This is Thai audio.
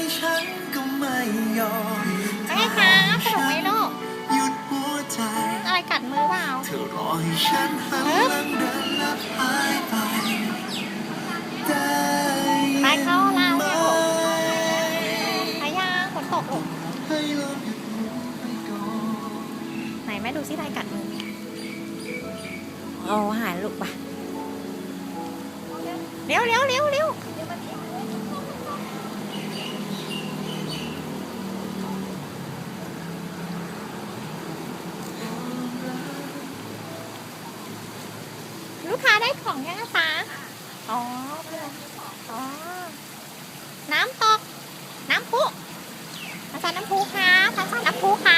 ยอมไงครับสนุกไหมลูกหยุดหัวใจอะไรกัดมือเปล่าเธอรอให้ฉันหันหลังเดินและหายไปได้ไปเข้าเราไหมเนี่ยลูกพายาฝนตกลูกให้ลองหยุดหมุนไปก่อนไหนแม่ดูซิอะไรกัดมือโอ้หายลูกปะเร็วเร็วเร็วเร็ว ลูกค้าได้ของยังคะ อ๋อเโอนน้ำตก น้ำพุอาจารย์น้ำพุคะอาจารย์น้ำพุคะ